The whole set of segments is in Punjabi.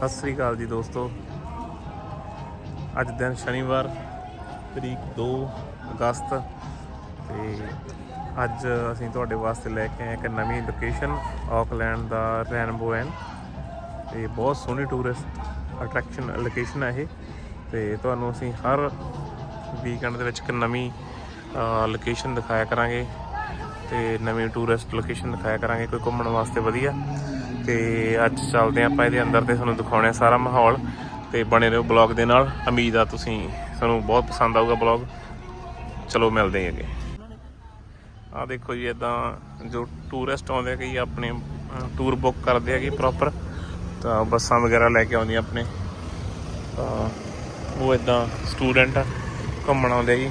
ਸਤਿ ਸ੍ਰੀ ਅਕਾਲ ਜੀ ਦੋਸਤੋ। ਅੱਜ ਦਿਨ ਸ਼ਨੀਵਾਰ, ਤਰੀਕ 2 ਅਗਸਤ ਤੇ ਅੱਜ ਅਸੀਂ ਤੁਹਾਡੇ ਵਾਸਤੇ ਲੈ ਕੇ ਆਏ ਇੱਕ ਨਵੀਂ ਲੋਕੇਸ਼ਨ ਆਕਲੈਂਡ ਦਾ ਰੈਨਬੋ ਐਨ ਤੇ ਬਹੁਤ ਸੋਹਣੀ ਟੂਰਿਸਟ ਅਟਰੈਕਸ਼ਨ ਲੋਕੇਸ਼ਨ ਹੈ ਇਹ। ਤੇ ਤੁਹਾਨੂੰ ਅਸੀਂ ਹਰ ਵੀਕਐਂਡ ਦੇ ਵਿੱਚ ਇੱਕ ਨਵੀਂ ਲੋਕੇਸ਼ਨ ਦਿਖਾਇਆ ਕਰਾਂਗੇ। ਤੇ ਨਵੀਂ ਟੂਰਿਸਟ ਲੋਕੇਸ਼ਨ ਦਿਖਾਇਆ ਕਰਾਂਗੇ, ਕੋਈ ਘੁੰਮਣ ਵਾਸਤੇ ਵਧੀਆ। ਤੇ ਅੱਜ ਚੱਲਦੇ ਆਪਾਂ ਇਹਦੇ ਅੰਦਰ ਤੇ ਤੁਹਾਨੂੰ ਦਿਖਾਉਣੇ ਆ ਸਾਰਾ ਮਾਹੌਲ ਤੇ ਬਣੇ ਰਹੋ ਬਲੌਗ ਦੇ ਨਾਲ। ਉਮੀਦ ਆ ਤੁਸੀਂ, ਤੁਹਾਨੂੰ ਬਹੁਤ ਪਸੰਦ ਆਊਗਾ ਬਲੌਗ। ਚਲੋ ਮਿਲਦੇ ਹਾਂ ਅੱਗੇ। ਆ ਦੇਖੋ ਜੀ ਇਦਾਂ ਜੋ ਟੂਰਿਸਟ ਆਉਂਦੇ ਕਈ ਆਪਣੇ ਟੂਰ ਬੁੱਕ ਕਰਦੇ ਹੈਗੇ ਪ੍ਰੋਪਰ ਤਾਂ ਬੱਸਾਂ ਵਗੈਰਾ ਲੈ ਕੇ ਆਉਂਦੀਆਂ ਆਪਣੇ। ਤਾਂ ਉਹ ਇਦਾਂ ਸਟੂਡੈਂਟ ਘੁੰਮਣ ਆਉਂਦੇ ਜੀ।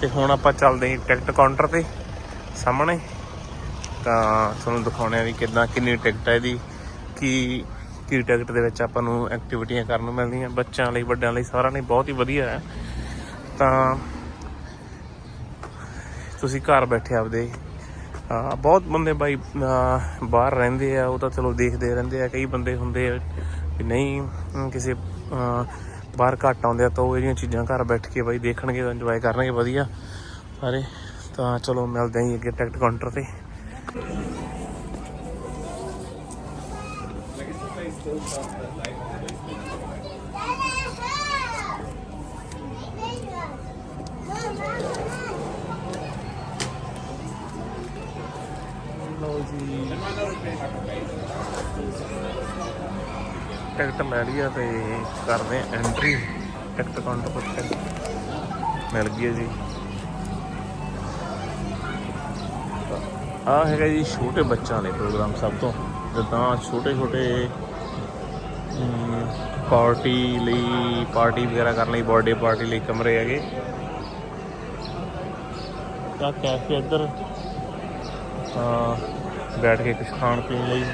ਤੇ ਹੁਣ ਆਪਾਂ ਚੱਲਦੇ ਹਾਂ ਟਿਕਟ ਕਾਊਂਟਰ ਤੇ। ਸਾਹਮਣੇ। ਤਾਂ ਤੁਹਾਨੂੰ ਦਿਖਾਉਣੇ ਆ ਵੀ ਕਿਦਾਂ, ਕਿੰਨੀ ਟਿਕਟ ਹੈ ਇਹਦੀ, ਕੀ ਕੀ ਟਿਕਟ ਦੇ ਵਿੱਚ ਆਪਾਂ ਨੂੰ ਐਕਟੀਵਿਟੀਆਂ ਕਰਨ ਨੂੰ ਮਿਲਦੀਆਂ। ਬੱਚਿਆਂ ਲਈ, ਵੱਡਿਆਂ ਲਈ ਸਾਰਿਆਂ ਲਈ ਬਹੁਤ ਹੀ ਵਧੀਆ ਹੈ। ਤਾਂ ਤੁਸੀਂ ਘਰ ਬੈਠੇ ਆਪਦੇ ਬਹੁਤ ਬੰਦੇ ਬਾਈ ਬਾਹਰ ਰਹਿੰਦੇ ਆ, ਉਹ ਤਾਂ ਚਲੋ ਦੇਖਦੇ ਰਹਿੰਦੇ ਆ। ਕਈ ਬੰਦੇ ਹੁੰਦੇ ਆ ਵੀ ਨਹੀਂ ਕਿਸੇ ਬਾਹਰ ਘੱਟ ਆਉਂਦੇ ਆ ਤਾਂ ਉਹ ਜਿਹੜੀਆਂ ਚੀਜ਼ਾਂ ਘਰ ਬੈਠ ਕੇ ਬਾਈ ਦੇਖਣਗੇ ਇੰਜੋਏ ਕਰਨਗੇ, ਵਧੀਆ। ਸਾਰੇ, ਤਾਂ ਚਲੋ ਮਿਲਦੇ ਆਂ ਜੀ ਅੱਗੇ ਟਿਕਟ ਕਾਊਂਟਰ ਤੇ। ਟਿਕਟ ਲੈ ਲਈ ਆ ਤੇ ਕਰਦੇ ਆ ਐਂਟਰੀ ਟਿਕਟ ਕਾਊਂਟਰ ਤੋਂ ਟਿਕਟ ਮਿਲ ਗਈ ਹੈ ਜੀ ਆ ਹੈਗਾ ਜੀ ਛੋਟੇ ਬੱਚਿਆਂ ਲਈ ਪ੍ਰੋਗਰਾਮ ਸਭ ਤੋਂ, ਜਿੱਦਾਂ ਛੋਟੇ ਛੋਟੇ ਪਾਰਟੀ ਲਈ, ਪਾਰਟੀ ਵਗੈਰਾ ਕਰਨ ਲਈ, ਬਰਥਡੇ ਪਾਰਟੀ ਲਈ ਕਮਰੇ ਹੈਗੇ। ਤਾਂ ਕੈਫੇ ਇੱਧਰ ਬੈਠ ਕੇ ਕੁਝ ਖਾਣ ਪੀਣ ਲਈ,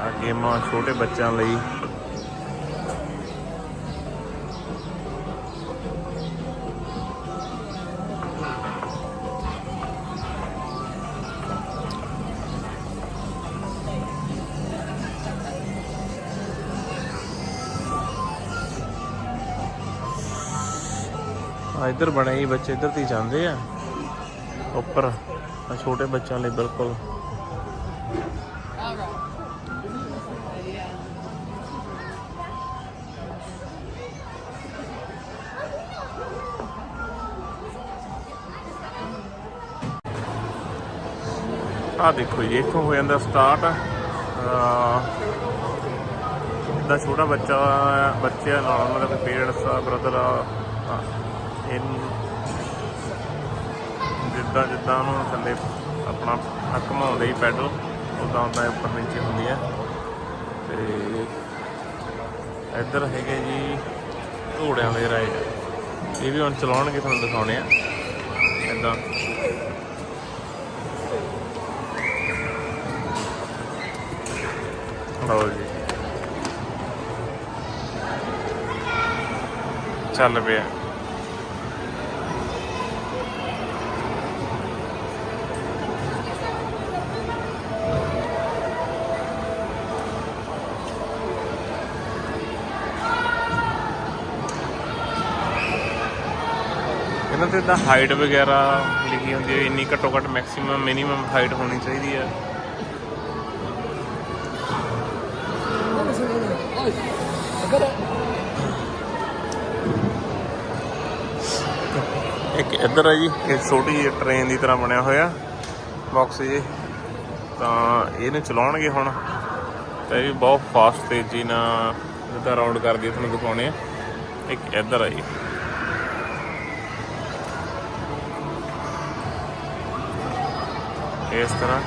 ਆ ਗੇਮਾਂ ਛੋਟੇ ਬੱਚਿਆਂ ਲਈ। ਆ ਇੱਧਰ ਬਣੇ ਹੀ ਬੱਚੇ, ਇੱਧਰ ਤੇ ਜਾਂਦੇ ਆ। ਉੱਪਰ, ਆ ਛੋਟੇ ਬੱਚਿਆਂ ਲਈ ਬਿਲਕੁਲ। ਆ ਦੇਖੋ ਜੀ, ਇੱਥੋਂ ਹੋ ਜਾਂਦਾ ਸਟਾਰਟ ਦਾ ਛੋਟਾ ਬੱਚਾ ਬੱਚੇ ਨਾਲ, ਉਹਨਾਂ ਦੇ ਪੇਰੈਂਟਸ ਆ ਬ੍ਰਦਰ ਆ ਇਹ ਜਿੱਦਾਂ ਜਿੱਦਾਂ ਉਹਨੂੰ ਥੱਲੇ ਆਪਣਾ ਹੱਕ ਘੁਮਾਉਂਦੇ ਹੀ ਪੈਡਲ, ਉਦਾਂ ਉਦਾਂ ਉੱਪਰ ਨੀਚੇ ਹੁੰਦੀ ਹੈ। ਤੇ ਇੱਧਰ ਹੈਗੇ ਜੀ ਘੋੜਿਆਂ ਦੇ ਰਾਈਡ ਇਹ ਵੀ ਹੁਣ ਚਲਾਉਣਗੇ, ਤੁਹਾਨੂੰ ਦਿਖਾਉਣੇ ਆ। ਇਦਾਂ। ਲਓ ਜੀ। ਚੱਲ ਪਿਆ। ਇਹਨਾਂ ਤੇ ਤਾਂ ਹਾਈਟ ਵਗੈਰਾ ਲਿਖੀ ਹੁੰਦੀ ਹੈ ਇੰਨੀ ਘੱਟੋ ਘੱਟ ਮੈਕਸਿਮਮ ਮਿਨੀਮਮ ਹਾਈਟ ਹੋਣੀ ਚਾਹੀਦੀ ਹੈ। ਇੱਕ ਇੱਧਰ ਹੈ ਜੀ। ਇਹ ਛੋਟੀ ਜਿਹੀ ਟ੍ਰੇਨ ਦੀ ਤਰ੍ਹਾਂ ਬਣਿਆ ਹੋਇਆ। ਬਾਕਸ ਜੀ ਤਾਂ ਇਹਨੂੰ ਚਲਾਉਣਗੇ ਹੁਣ। ਤੇ ਇਹ ਵੀ ਬਹੁਤ ਫਾਸਟ ਤੇਜ਼ੀ ਨਾਲ ਜਿੱਦਾਂ ਰਾਉਂਡ ਕਰਦੀ ਤੁਹਾਨੂੰ ਦਿਖਾਉਣੇ ਆ। ਇੱਕ ਇੱਧਰ ਹੈ ਜੀ। ਇਸ ਤਰ੍ਹਾਂ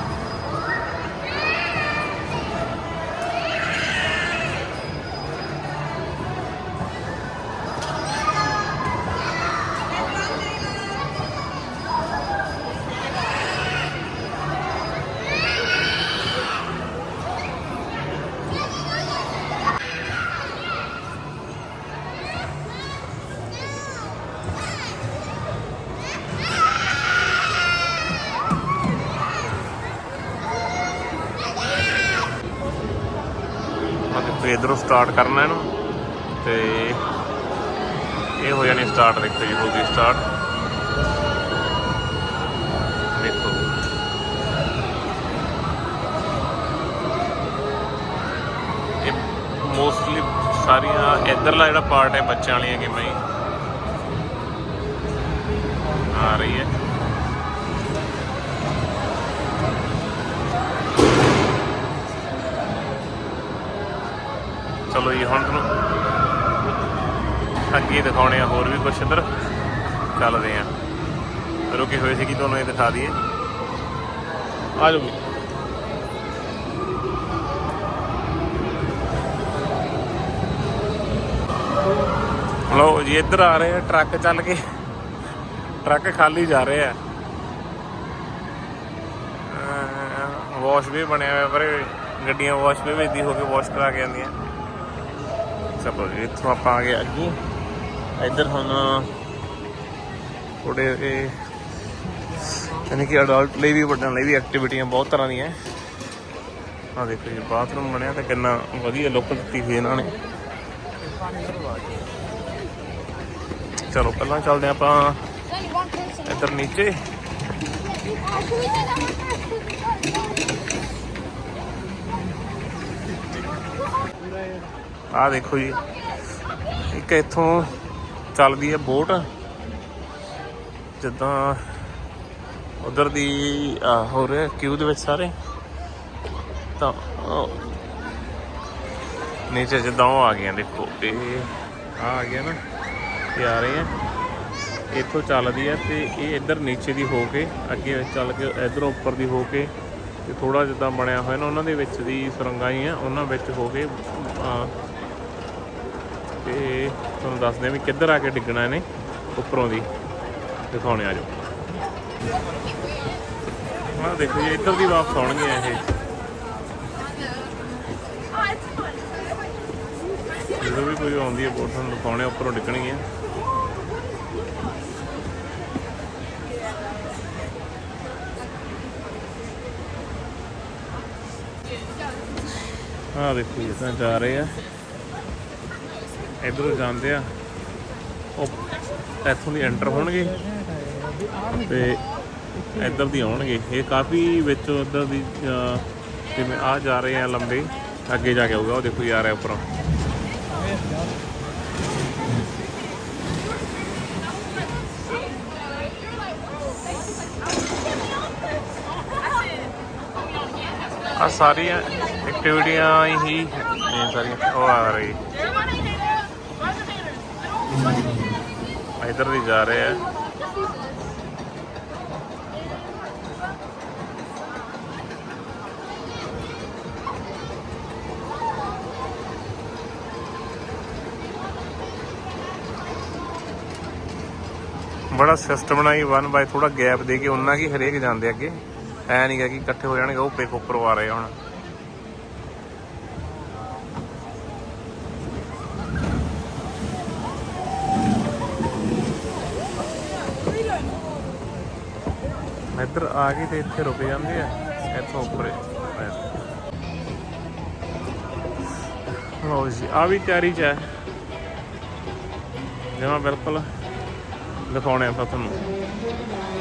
ਇਧਰੋਂ ਸਟਾਰਟ ਕਰਨਾ ਇਹਨੂੰ, ਤੇ ਇਹ ਹੋ ਜਾਣੀ ਸਟਾਰਟ ਦੇਖੋ ਜੀ, ਹੋ ਗਈ ਸਟਾਰਟ ਦੇਖੋ। ਇਹ ਮੋਸਟਲੀ ਸਾਰੀਆਂ ਇਧਰਲਾ ਜਿਹੜਾ ਪਾਰਟ ਹੈ ਬੱਚਿਆਂ ਵਾਲੀਆਂ ਗੇਮਾਂ ਹੀ ਆ ਰਹੀ ਹੈ। ਚਲੋ ਜੀ ਹੁਣ ਤੁਹਾਨੂੰ। ਅੱਗੇ ਦਿਖਾਉਣੇ ਆ ਹੋਰ ਵੀ ਕੁਝ ਇੱਧਰ। ਚੱਲਦੇ ਆ। ਰੁਕੇ ਹੋਏ ਸੀ ਕਿ ਤੁਹਾਨੂੰ ਇਹ ਦਿਖਾ ਦਈਏ। ਆ ਜਾਓ ਲਓ ਜੀ, ਇੱਧਰ ਆ ਰਹੇ ਆ, ਟਰੱਕ ਚੱਲ ਕੇ। ਟਰੱਕ ਖਾਲੀ ਜਾ ਰਹੇ ਆ। ਵਾਸ਼ ਵੀ ਬਣਿਆ ਹੋਇਆ ਪਰ। ਗੱਡੀਆਂ ਵਾਸ਼ ਵੀ ਵੇਚਦੀ ਹੋ ਕੇ ਵਾਸ਼ ਕਰਾ ਕੇ ਆਉਂਦੀਆਂ। ਚਲੋ ਜੀ ਇੱਥੋਂ ਆਪਾਂ ਆ ਗਏ ਅੱਗੇ। ਇੱਧਰ ਹੁਣ ਥੋੜੇ ਇਹ ਯਾਨੀ ਕਿ ਅਡਲਟ ਲਈ ਵੀ, ਵੱਡਿਆਂ ਲਈ ਵੀ ਐਕਟੀਵਿਟੀਆਂ ਬਹੁਤ ਤਰ੍ਹਾਂ ਦੀਆਂ ਆ ਦੇਖੋ ਜੀ ਬਾਥਰੂਮ ਬਣਿਆ ਤੇ ਕਿੰਨਾ ਵਧੀਆ ਲੁੱਕ ਦਿੱਤੀ ਸੀ ਇਹਨਾਂ ਨੇ। ਚਲੋ, ਪਹਿਲਾਂ ਚੱਲਦੇ ਹਾਂ ਆਪਾਂ ਇੱਧਰ ਨੀਚੇ। ਆ ਦੇਖੋ ਜੀ। ਇੱਕ ਇੱਥੋਂ ਚੱਲਦੀ ਹੈ ਬੋਟ। ਜਿੱਦਾਂ ਉਧਰ ਦੀ ਹੋ ਰਿਹਾ ਕਿਊ ਦੇ ਵਿੱਚ ਸਾਰੇ। ਤਾਂ ਨੀਚੇ ਜਿੱਦਾਂ ਉਹ ਆ ਗਈਆਂ ਦੇਖੋ। ਇਹ ਆ ਆ ਗਿਆ ਨਾ, ਇਹ ਆ ਰਹੇ ਆ। ਇੱਥੋਂ ਚੱਲਦੀ ਹੈ ਤੇ ਇਹ ਇੱਧਰ ਨੀਚੇ ਦੀ ਹੋ ਕੇ, ਅੱਗੇ ਚੱਲ ਕੇ ਇਧਰੋਂ ਉੱਪਰ ਦੀ ਹੋ ਕੇ ਤੇ ਥੋੜਾ ਜਿੱਦਾਂ ਬਣਿਆ ਹੋਇਆ ਨਾ, ਉਹਨਾਂ ਦੇ ਵਿੱਚ ਦੀ ਸੁਰੰਗਾਂ ਹੀ ਆ ਉਹਨਾਂ ਵਿੱਚ ਹੋ ਕੇ ਤੇ ਤੁਹਾਨੂੰ ਦੱਸਦੇ ਆ ਵੀ ਕਿੱਧਰ ਆ ਕੇ ਡਿੱਗਣਾ ਇਹਨੇ, ਉੱਪਰੋਂ ਦੀ। ਦਿਖਾਉਣੇ ਆ ਜਾਓ। ਆਹ ਦੇਖੋ ਜੀ, ਇੱਧਰ ਦੀ ਵਾਪਸ ਆਉਣਗੇ ਇਹ। ਜਦੋਂ ਵੀ ਕੋਈ ਆਉਂਦੀ ਹੈ, ਬੋਟ ਤੁਹਾਨੂੰ ਦਿਖਾਉਣੇ ਉੱਪਰੋਂ ਡਿੱਗਣਗੀਆਂ ਆਹ ਦੇਖੋ ਜੀ ਤਾਂ ਜਾ ਰਹੇ ਆ। ਇਧਰੋਂ ਜਾਂਦੇ ਆ। ਉਹ ਇੱਥੋਂ ਦੀ ਐਂਟਰ ਹੋਣਗੇ ਤੇ ਇੱਧਰ ਦੀ ਆਉਣਗੇ। ਇਹ ਕਾਫੀ ਵਿੱਚ ਉੱਧਰ ਦੀ ਜਿਵੇਂ ਆ ਜਾ ਰਹੇ ਆ ਲੰਬੇ, ਅੱਗੇ ਜਾ ਕੇ ਆਊਗਾ। ਉਹ ਦੇਖੋ ਜੀ ਆ ਰਿਹਾ ਉੱਪਰੋਂ। ਆ ਸਾਰੀਆਂ ਐਕਟੀਵਿਟੀਆਂ ਹੀ ਇਹ ਸਾਰੀਆਂ। ਉਹ ਆ ਰਹੀ। ਇਧਰ ਦੀ ਜਾ ਰਹੇ ਆ। ਬੜਾ ਸਿਸਟਮ ਬਣਾਈ ਵਨ ਬਾਈ ਥੋੜਾ ਗੈਪ ਦੇ ਕੇ ਉਹਨਾਂ ਕੀ ਹਰੇਕ ਜਾਂਦੇ ਅੱਗੇ। ਐ ਨਹੀਂ ਗਾ ਕਿ ਇਕੱਠੇ ਹੋ ਜਾਣਗੇ, ਉਹ ਪੇਕ ਉੱਪਰ ਆ ਰਹੇ ਆ ਹੁਣ। ਇੱਧਰ ਆ ਕੇ ਤੇ ਇੱਥੇ ਰੁਕ ਜਾਂਦੇ ਆ ਇੱਥੋਂ ਉੱਪਰ ਲਓ ਜੀ ਆ ਵੀ ਤਿਆਰੀ ਚ ਹੈ। ਜਮਾ ਬਿਲਕੁਲ ਦਿਖਾਉਣੇ ਆਪਾਂ ਤੁਹਾਨੂੰ।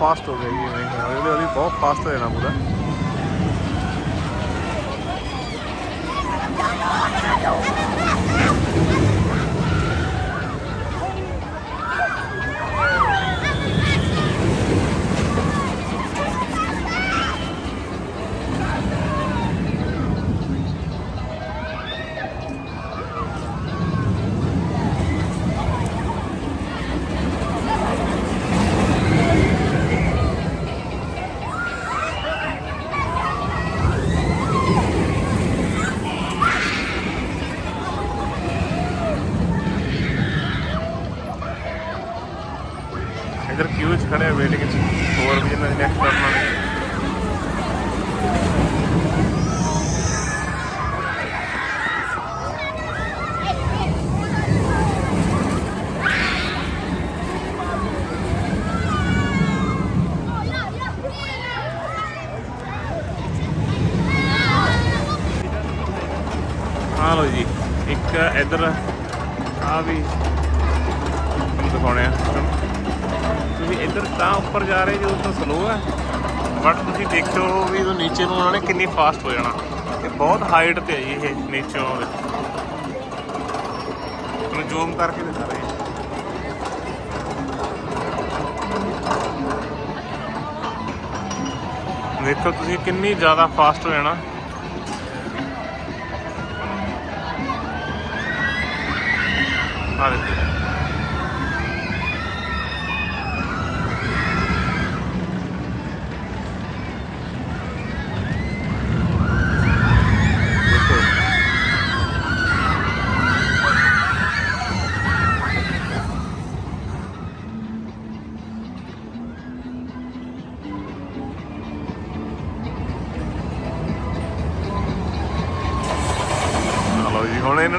ਫਾਸਟ ਹੋ ਗਿਆ ਜੀ ਐਵੇਂ ਹੌਲੀ ਹੌਲੀ ਬਹੁਤ ਫਾਸਟ ਹੋ ਜਾਣਾ ਪੂਰਾ No, no, no. ਖੜੇ ਵੇਟਿੰਗ ਚ ਹੋਰ ਵੀ ਇਹਨਾਂ ਦੀ ਨੈਕਸਟ ਕਰਨ ਵਾਲੇ ਆ ਲਓ ਜੀ ਇੱਕ ਇਧਰ ਆ ਵੀ ਤੁਹਾਨੂੰ ਦਿਖਾਉਣੇ ਆ ਤੁਸੀਂ ਇੱਧਰ ਤਾਂ ਉੱਪਰ ਜਾ ਰਹੇ, ਜਦੋਂ ਤਾਂ ਸਲੋ ਹੈ। ਬਟ ਤੁਸੀਂ ਦੇਖਿਓ ਵੀ ਉਹ ਨੀਚੇ ਨੂੰ ਉਹਨਾਂ ਨੇ ਕਿੰਨੀ ਫਾਸਟ ਹੋ ਜਾਣਾ। ਤੇ ਬਹੁਤ ਹਾਈਟ ਤੇ ਹੈ ਜੀ ਇਹ ਨੀਚੋਂ ਤੁਹਾਨੂੰ ਜ਼ੂਮ ਕਰਕੇ ਦਿਖਾ ਰਹੇ ਹਾਂ। ਦੇਖੋ ਤੁਸੀਂ ਕਿੰਨੀ ਜ਼ਿਆਦਾ ਫਾਸਟ ਹੋ ਜਾਣਾ। ਆ ਦੇਖੋ।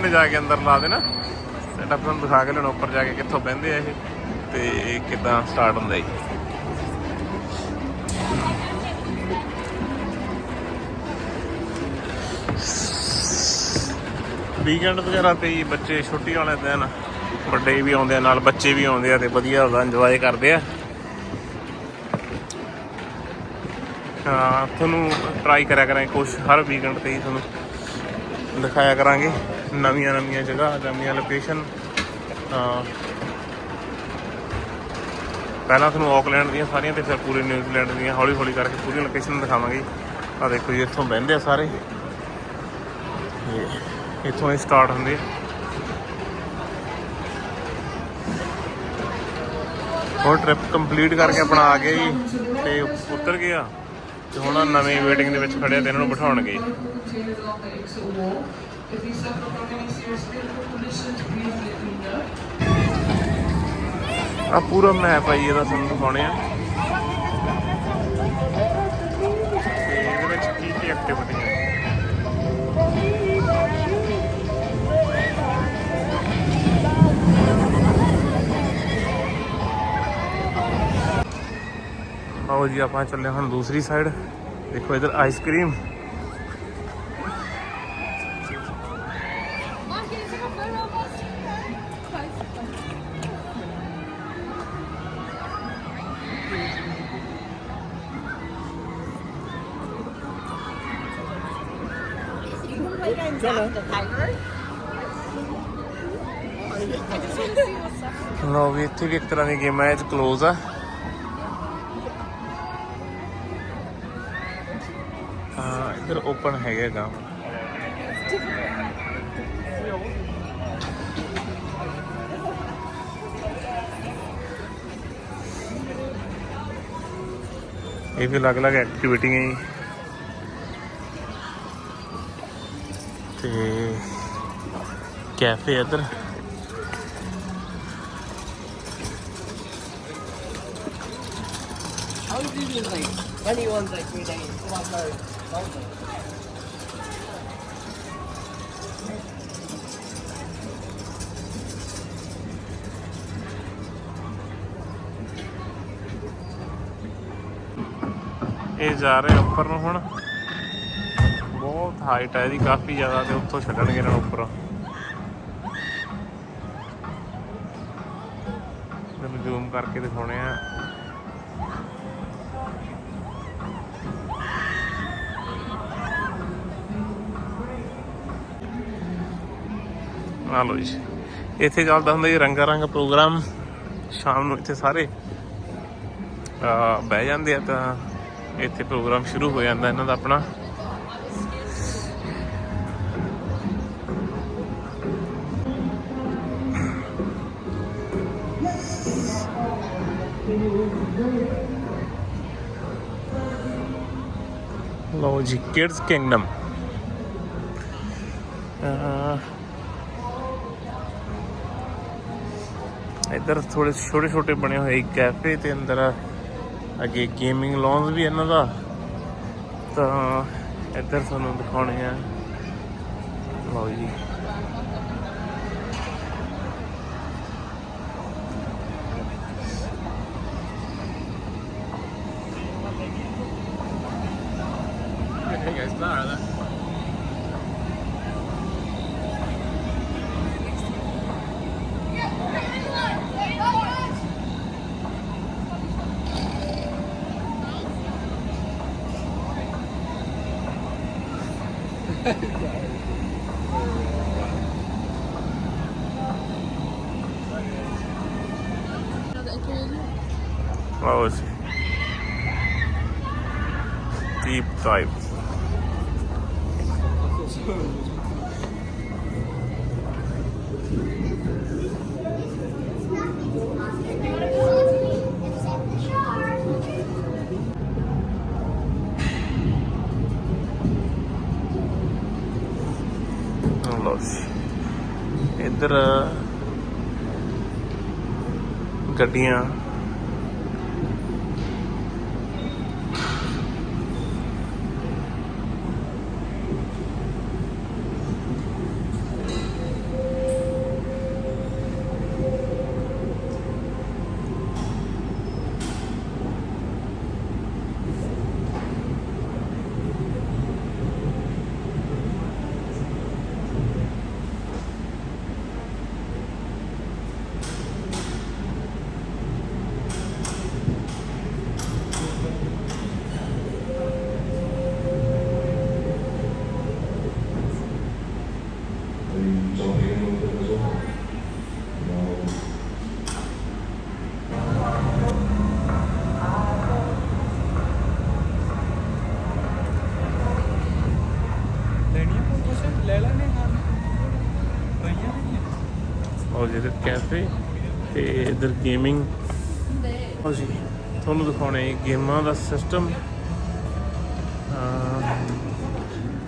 ਨੇ ਜਾ ਕੇ ਅੰਦਰ ਲਾ ਦੇਣਾ। ਸੈਟਅਪ ਤੁਹਾਨੂੰ ਦਿਖਾ ਕੇ ਲੈਣਾ, ਉੱਪਰ ਜਾ ਕੇ ਕਿੱਥੋਂ ਬਹਿੰਦੇ ਆ ਇਹ। ਤੇ ਕਿਦਾਂ ਸਟਾਰਟ ਹੁੰਦਾ ਜੀ। ਵੀਕਐਂਡ ਵਗੈਰਾ ਤੇ ਜੀ ਬੱਚੇ ਛੁੱਟੀ ਵਾਲੇ ਦਿਨ, ਵੱਡੇ ਵੀ ਆਉਂਦੇ ਆ, ਨਾਲ ਬੱਚੇ ਵੀ ਆਉਂਦੇ ਆ ਤੇ ਵਧੀਆ ਉਹਦਾ ਇੰਜੋਏ ਕਰਦੇ ਆ। ਤੁਹਾਨੂੰ ਟਰਾਈ ਕਰਿਆ ਕਰਾਂਗੇ ਕੁਛ ਹਰ ਵੀਕਐਂਡ ਤੇ ਹੀ ਤੁਹਾਨੂੰ ਦਿਖਾਇਆ ਕਰਾਂਗੇ। ਨਵੀਆਂ ਨਵੀਆਂ ਜਗ੍ਹਾ, ਨਵੀਆਂ ਲੋਕੇਸ਼ਨ ਪਹਿਲਾਂ ਤੁਹਾਨੂੰ ਆਕਲੈਂਡ ਦੀਆਂ ਸਾਰੀਆਂ ਤੇ ਫਿਰ ਪੂਰੇ ਨਿਊਜ਼ੀਲੈਂਡ ਦੀਆਂ ਹੌਲੀ ਹੌਲੀ ਕਰਕੇ ਪੂਰੀਆਂ ਲੋਕੇਸ਼ਨ ਦਿਖਾਵਾਂਗੇ। ਆ ਦੇਖੋ ਜੀ, ਇੱਥੋਂ ਬਹਿੰਦੇ ਆ ਸਾਰੇ। ਇੱਥੋਂ ਹੀ ਸਟਾਰਟ ਹੁੰਦੇ ਆ। ਹੋਰ ਟ੍ਰਿਪ ਕੰਪਲੀਟ ਕਰਕੇ ਆਪਣਾ ਆ ਗਏ ਜੀ, ਤੇ ਉਤਰ ਗਿਆ ਤੇ ਹੁਣ ਆਹ ਨਵੇਂ ਵੇਟਿੰਗ ਦੇ ਵਿੱਚ ਖੜਿਆ ਤੇ ਇਹਨਾਂ ਨੂੰ ਬਿਠਾਉਣਗੇ। These are coming seriously, the conditions we are living now. ਆ ਪੂਰਾ ਮੈਪ ਆ ਜੀ ਇਹਦਾ ਤੁਹਾਨੂੰ ਦਿਖਾਉਣੇ ਆ ਤੇ ਇਹਦੇ ਵਿੱਚ ਕੀ ਕੀ ਐਕਟੀਵਿਟੀ ਹੈ ਆਓ ਜੀ ਆਪਾਂ ਚੱਲੇ ਹੁਣ ਦੂਸਰੀ ਸਾਈਡ ਦੇਖੋ ਇਧਰ ਆਈਸਕ੍ਰੀਮ ਲੋ ਵੀ ਇੱਥੇ ਵੀ ਇੱਕ ਤਰ੍ਹਾਂ ਦੀ ਗੇਮ ਹੈ ਇਹ ਕਲੋਜ਼ ਆ। ਹਾਂ ਇੱਧਰ ਓਪਨ ਹੈਗਾ ਗਾਮ ਇਹ ਵੀ ਅਲੱਗ-ਅਲੱਗ ਐਕਟੀਵਿਟੀਆਂ ਜੀ। ਤੇ ਕੈਫੇ ਇੱਧਰ How do you like funny ones like three days? Come on, sorry. Mountain. ਇਹ ਜਾ ਰਹੇ ਉੱਪਰ ਨੂੰ ਹੁਣ ਹਾਈਟ ਹੈ ਇਹਦੀ ਕਾਫੀ ਜ਼ਿਆਦਾ ਤੇ ਉੱਥੋਂ ਛੱਡਣਗੇ ਇਹਨਾਂ ਨੂੰ ਉੱਪਰ। ਮੈਨੂੰ ਜ਼ੂਮ ਕਰਕੇ ਦਿਖਾਉਣੇ ਆ। ਆ ਲੋ ਜੀ। ਇੱਥੇ ਚੱਲਦਾ ਹੁੰਦਾ ਜੀ ਰੰਗਾ ਰੰਗ ਪ੍ਰੋਗਰਾਮ। ਸ਼ਾਮ ਨੂੰ ਇੱਥੇ ਸਾਰੇ ਬਹਿ ਜਾਂਦੇ ਆ ਤਾਂ ਇੱਥੇ ਪ੍ਰੋਗਰਾਮ ਸ਼ੁਰੂ ਹੋ ਜਾਂਦਾ ਇਹਨਾਂ ਦਾ ਆਪਣਾ। ਲਓ ਜੀ ਕਿਡਸ ਕਿੰਗਡਮ ਇੱਧਰ ਥੋੜੇ ਛੋਟੇ ਛੋਟੇ ਬਣੇ ਹੋਏ ਕੈਫੇ ਤੇ ਅੰਦਰ, ਅੱਗੇ ਗੇਮਿੰਗ ਲੌਂਜ ਵੀ ਇਹਨਾਂ ਦਾ। ਤਾਂ ਇੱਧਰ ਤੁਹਾਨੂੰ ਦਿਖਾਉਣੇ ਆ। ਲਓ ਜੀ ਲਓ ਜੀ deep dive ਲਓ ਜੀ ਇੱਧਰ ਗੱਡੀਆਂ ਲੈਣੀਆਂ ਕੋਈ ਕੁਛ ਲੈ ਲੈਣੇ ਹਨ ਰਹੀਆਂ ਜਿਹੜੇ ਕੈਫੇ ਤੇ ਇਧਰ ਗੇਮਿੰਗ ਲਓ ਜੀ ਤੁਹਾਨੂੰ ਦਿਖਾਉਣੇ ਗੇਮਾਂ ਦਾ ਸਿਸਟਮ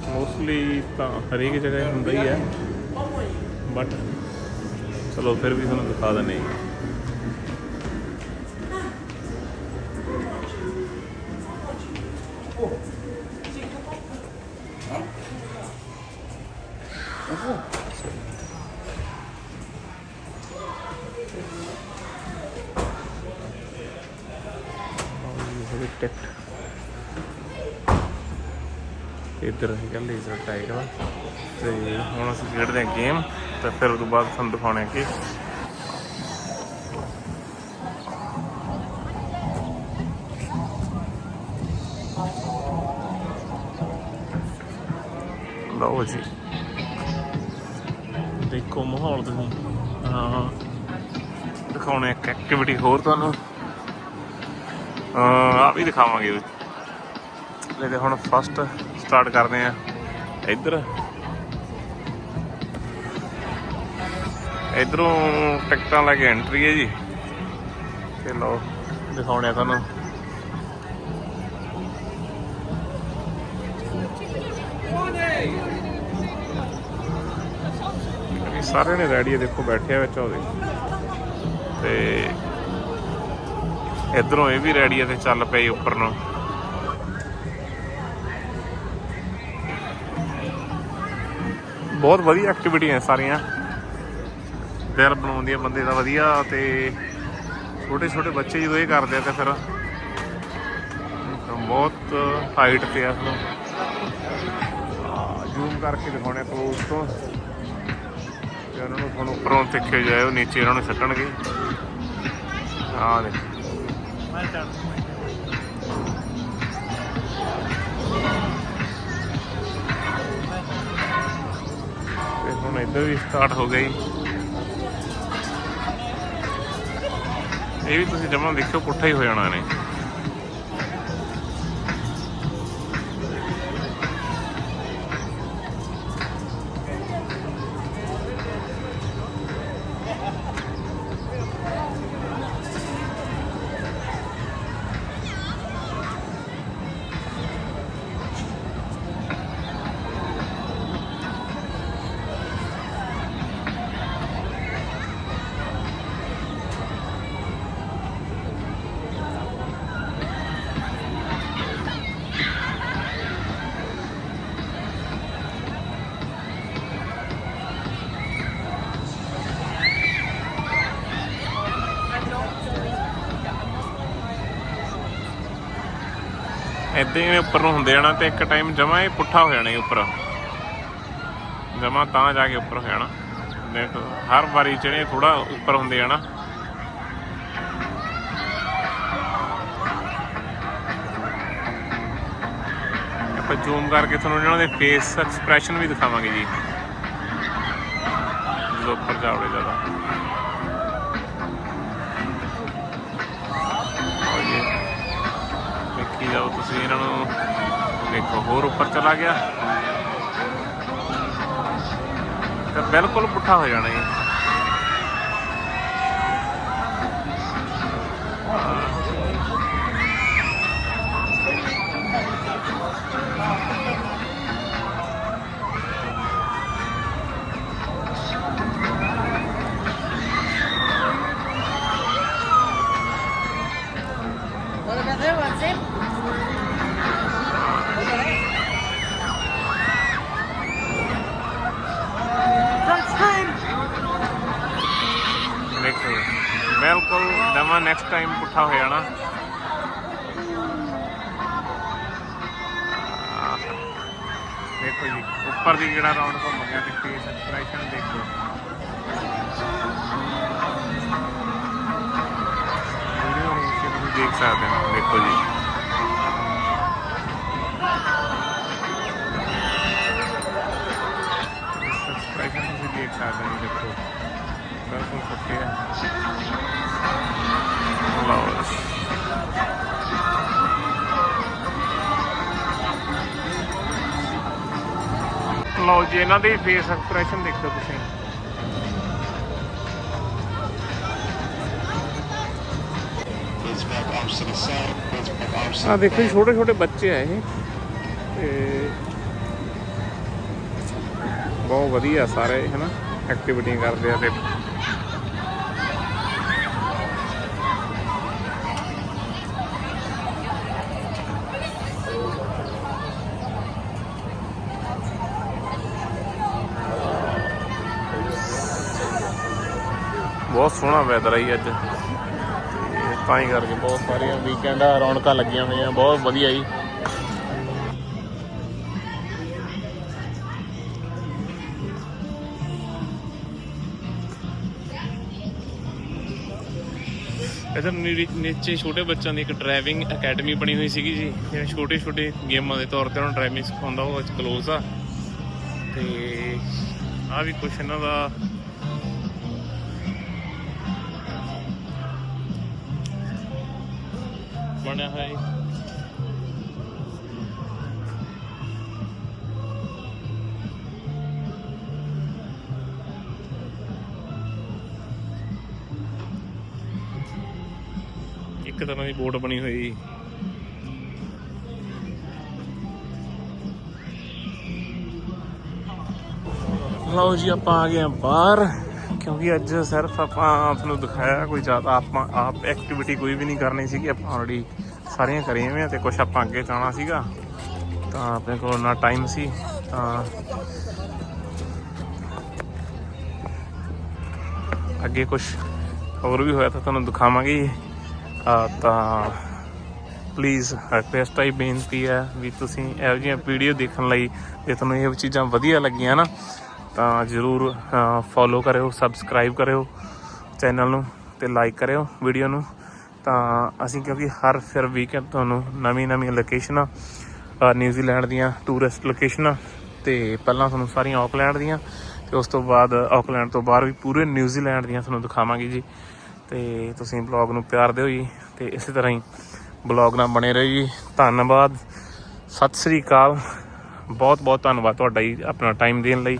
ਮੋਸਟਲੀ ਤਾਂ ਹਰੇਕ ਜਗ੍ਹਾ ਹੀ ਹੁੰਦਾ ਹੀ ਹੈ। ਬਟ ਚਲੋ ਫਿਰ ਵੀ ਤੁਹਾਨੂੰ ਦਿਖਾ ਦਿੰਦੇ ਹਾਂ। ਇਹ ਟਿਕਟ ਇੱਧਰ ਹੈਗਾ ਲੇਜ਼ਰ ਟਾਈਗਰ ਤੇ ਹੁਣ ਅਸੀਂ ਖੇਡਦੇ ਹਾਂ ਗੇਮ ਤੇ ਫਿਰ ਉਸ ਤੋਂ ਬਾਅਦ ਤੁਹਾਨੂੰ ਦਿਖਾਉਣੇ ਕਿ ਲਓ ਜੀ। ਦੇਖੋ ਮਾਹੌਲ ਤੁਸੀਂ। ਹਾਂ। ਦਿਖਾਉਣੇ ਇੱਕ ਐਕਟੀਵਿਟੀ ਹੋਰ ਤੁਹਾਨੂੰ। ਆ ਵੀ ਦਿਖਾਵਾਂਗੇ ਲੈ ਹੁਣ ਫਸਟ ਸਟਾਰਟ ਕਰਦੇ ਆ ਇੱਧਰ। ਇਧਰੋਂ ਟਿਕਟਾਂ ਲੈ ਕੇ ਐਂਟਰੀ ਹੈ ਜੀ। ਤੇ ਲਓ, ਦਿਖਾਉਣੇ ਆ ਤੁਹਾਨੂੰ। ਇਹ ਸਾਰੇ ਨੇ ਰੈਡੀ ਦੇਖੋ ਬੈਠੇ ਆ ਵਿੱਚ ਉਹਦੇ। ਤੇ ਇਧਰੋਂ ਇਹ ਵੀ ਰੈਡੀ ਆ ਤੇ ਚੱਲ ਪਈ ਉੱਪਰ ਨੂੰ। ਬਹੁਤ ਵਧੀਆ ਐਕਟੀਵਿਟੀਆਂ ਸਾਰੀਆਂ। ਦਿਲ ਬਣਾਉਂਦੀਆਂ ਬੰਦੇ ਦਾ ਵਧੀਆ ਤੇ ਛੋਟੇ ਛੋਟੇ ਬੱਚੇ ਜਦੋਂ ਇਹ ਕਰਦੇ ਆ ਤੇ ਫਿਰ ਬਹੁਤ ਹਾਈਟ ਤੇ ਆ ਜ਼ੂਮ ਕਰਕੇ ਦਿਖਾਉਣੇ ਕਲੋਜ਼ ਤੋਂ। ਤੇ ਉਹਨਾਂ ਨੂੰ ਤੁਹਾਨੂੰ ਉੱਪਰੋਂ ਦੇਖੇ ਜਾਏ, ਉਹ ਨੀਚੇ ਉਹਨਾਂ ਨੂੰ ਸੱਟਣਗੇ। ਆਹ ਦੇਖੋ। ਤੇ ਹੁਣ ਇੱਧਰ ਵੀ ਸਟਾਰਟ ਹੋ ਗਈ। ਇਹ ਵੀ ਤੁਸੀਂ ਜਮਾਂ ਦੇਖਿਓ, ਪੁੱਠਾ ਹੀ ਹੋ ਜਾਣਾ ਨੇ ਏਦਾਂ ਹੀ ਉੱਪਰ ਨੂੰ ਹੁੰਦੇ ਜਾਣਾ ਤੇ ਇੱਕ ਟਾਈਮ ਜਮਾ ਇਹ ਪੁੱਠਾ ਹੋ ਜਾਣਾ ਉੱਪਰ। ਜਮਾ ਤਾਂ ਜਾ ਕੇ ਉੱਪਰ ਹੋ ਜਾਣਾ। ਦੇਖੋ, ਹਰ ਵਾਰੀ ਜਿਹੜੇ ਥੋੜਾ ਉੱਪਰ ਹੁੰਦੇ ਜਾਣਾ ਆਪਾਂ ਜ਼ੂਮ ਕਰਕੇ ਤੁਹਾਨੂੰ ਇਹਨਾਂ ਦੇ ਫੇਸ ਐਕਸਪ੍ਰੈਸ਼ਨ ਵੀ ਦਿਖਾਵਾਂਗੇ ਜੀ। ਜਦੋਂ ਉੱਪਰ ਜਾਵੜੇ ਜ਼ਿਆਦਾ। ਜਾਓ ਤੁਸੀਂ ਇਹਨਾਂ ਨੂੰ ਦੇਖੋ, ਹੋਰ ਉੱਪਰ ਚਲਾ ਗਿਆ। ਤਾਂ ਬਿਲਕੁਲ ਪੁੱਠਾ ਹੋ ਜਾਣਾ ਜੀ। ਤੁਸੀਂ ਦੇਖ ਸਕਦੇ ਹੋ ਦੇਖੋ ਜੀ ਐਕਸਪ੍ਰੈਸ਼ਨ ਤੁਸੀਂ ਦੇਖ ਸਕਦੇ ਹੋ ਦੇਖੋ ਬਿਲਕੁਲ ਪੱਕੇ ਹੈ ਲਓ ਜੀ। ਲਓ ਜੀ ਇਹਨਾਂ ਦੇ ਫੇਸ ਐਕਸਪ੍ਰੈਸ਼ਨ ਦੇਖੋ ਤੁਸੀਂ ਆ ਦੇਖੋ ਜੀ, ਛੋਟੇ ਛੋਟੇ ਬੱਚੇ ਆ ਇਹ। ਤੇ ਬਹੁਤ ਵਧੀਆ ਸਾਰੇ, ਹਨਾ ਐਕਟੀਵਿਟੀਆਂ ਕਰਦੇ ਆ ਤੇ। ਬਹੁਤ ਸੋਹਣਾ ਵੈਦਰ ਆਈ ਅੱਜ। ਤਾਂ ਹੀ ਕਰਕੇ ਬਹੁਤ ਸਾਰੀਆਂ ਵੀਕਐਂਡ ਆ, ਰੌਣਕਾਂ ਲੱਗੀਆਂ ਹੋਈਆਂ, ਬਹੁਤ ਵਧੀਆ ਜੀ। ਇਧਰ ਨੀਚੇ ਛੋਟੇ ਬੱਚਿਆਂ ਦੀ ਇੱਕ ਡਰਾਈਵਿੰਗ ਅਕੈਡਮੀ ਬਣੀ ਹੋਈ ਸੀਗੀ ਜੀ ਜਿਹੜੇ ਛੋਟੇ ਛੋਟੇ ਗੇਮਾਂ ਦੇ ਤੌਰ ਤੇ ਉਹਨਾਂ ਨੂੰ ਡਰਾਈਵਿੰਗ ਸਿਖਾਉਂਦਾ, ਉਹ ਕਲੋਜ਼ ਆ। ਤੇ ਆ ਵੀ ਕੁਛ ਇਹਨਾਂ ਦਾ ਬਣਿਆ ਹੋਇਆ ਹੈ ਇੱਕ ਤਰ੍ਹਾਂ ਦੀ ਬੋਟ ਬਣੀ ਹੋਈ। ਲਓ ਜੀ, ਆਪਾਂ ਆ ਗਏ ਬਾਹਰ। ਕਿਉਂਕਿ ਅੱਜ ਸਿਰਫ ਆਪਾਂ ਤੁਹਾਨੂੰ ਦਿਖਾਇਆ ਕੋਈ ਜ਼ਿਆਦਾ ਆਪਾਂ ਆਪ ਐਕਟੀਵਿਟੀ ਕੋਈ ਵੀ ਨਹੀਂ ਕਰਨੀ ਸੀਗੀ, ਆਪਾਂ ਆਲਰੇਡੀ ਸਾਰੀਆਂ ਕਰੀਆਂ ਹੋਈਆਂ ਤੇ ਕੁਝ ਆਪਾਂ ਅੱਗੇ ਜਾਣਾ ਸੀਗਾ। ਤਾਂ ਆਪਣੇ ਕੋਲ ਨਾ ਟਾਈਮ ਸੀ, ਤਾਂ ਅੱਗੇ ਕੁਝ ਹੋਰ ਵੀ ਹੋਇਆ ਤਾਂ ਤੁਹਾਨੂੰ ਦਿਖਾਵਾਂਗੇ ਤਾਂ ਪਲੀਜ਼ ਰਿਕਵੈਸਟ ਹੈ ਬੇਨਤੀ ਹੈ ਵੀ ਤੁਸੀਂ ਇਹੋ ਜਿਹੀਆਂ ਵੀਡੀਓ ਦੇਖਣ ਲਈ ਜੇ ਤੁਹਾਨੂੰ ਇਹ ਚੀਜ਼ਾਂ ਵਧੀਆ ਲੱਗੀਆਂ ਨਾ ਤਾਂ ਜਰੂਰ ਫੋਲੋ ਕਰਿਓ ਸਬਸਕ੍ਰਾਈਬ ਕਰਿਓ ਚੈਨਲ ਨੂੰ ਤੇ ਲਾਈਕ ਕਰਿਓ ਵੀਡੀਓ ਨੂੰ। ਤਾਂ ਅਸੀਂ ਕਿਉਂਕਿ ਹਰ ਫਿਰ ਵੀਕਐਂਡ ਤੁਹਾਨੂੰ ਨਵੀਂ ਨਵੀਂ ਲੋਕੇਸ਼ਨਾਂ ਨਿਊਜ਼ੀਲੈਂਡ ਦੀਆਂ ਟੂਰਿਸਟ ਲੋਕੇਸ਼ਨਾਂ ਤੇ ਪਹਿਲਾਂ ਤੁਹਾਨੂੰ ਸਾਰੀਆਂ ਆਕਲੈਂਡ ਦੀਆਂ ਤੇ ਉਸ ਤੋਂ ਬਾਅਦ ਆਕਲੈਂਡ ਤੋਂ ਬਾਹਰ ਵੀ ਪੂਰੇ ਨਿਊਜ਼ੀਲੈਂਡ ਦੀਆਂ ਤੁਹਾਨੂੰ ਦਿਖਾਵਾਂਗੇ ਜੀ। ਤੇ ਤੁਸੀਂ ਬਲੌਗ ਨੂੰ ਪਿਆਰ ਦਿਓ ਜੀ ਤੇ ਇਸੇ ਤਰ੍ਹਾਂ ਹੀ ਬਲੌਗ ਨਾਲ ਬਣੇ ਰਹੋ ਜੀ। ਧੰਨਵਾਦ। ਸਤਿ ਸ੍ਰੀ ਅਕਾਲ। ਬਹੁਤ ਬਹੁਤ ਧੰਨਵਾਦ ਤੁਹਾਡਾ ਜੀ ਆਪਣਾ ਟਾਈਮ ਦੇਣ ਲਈ।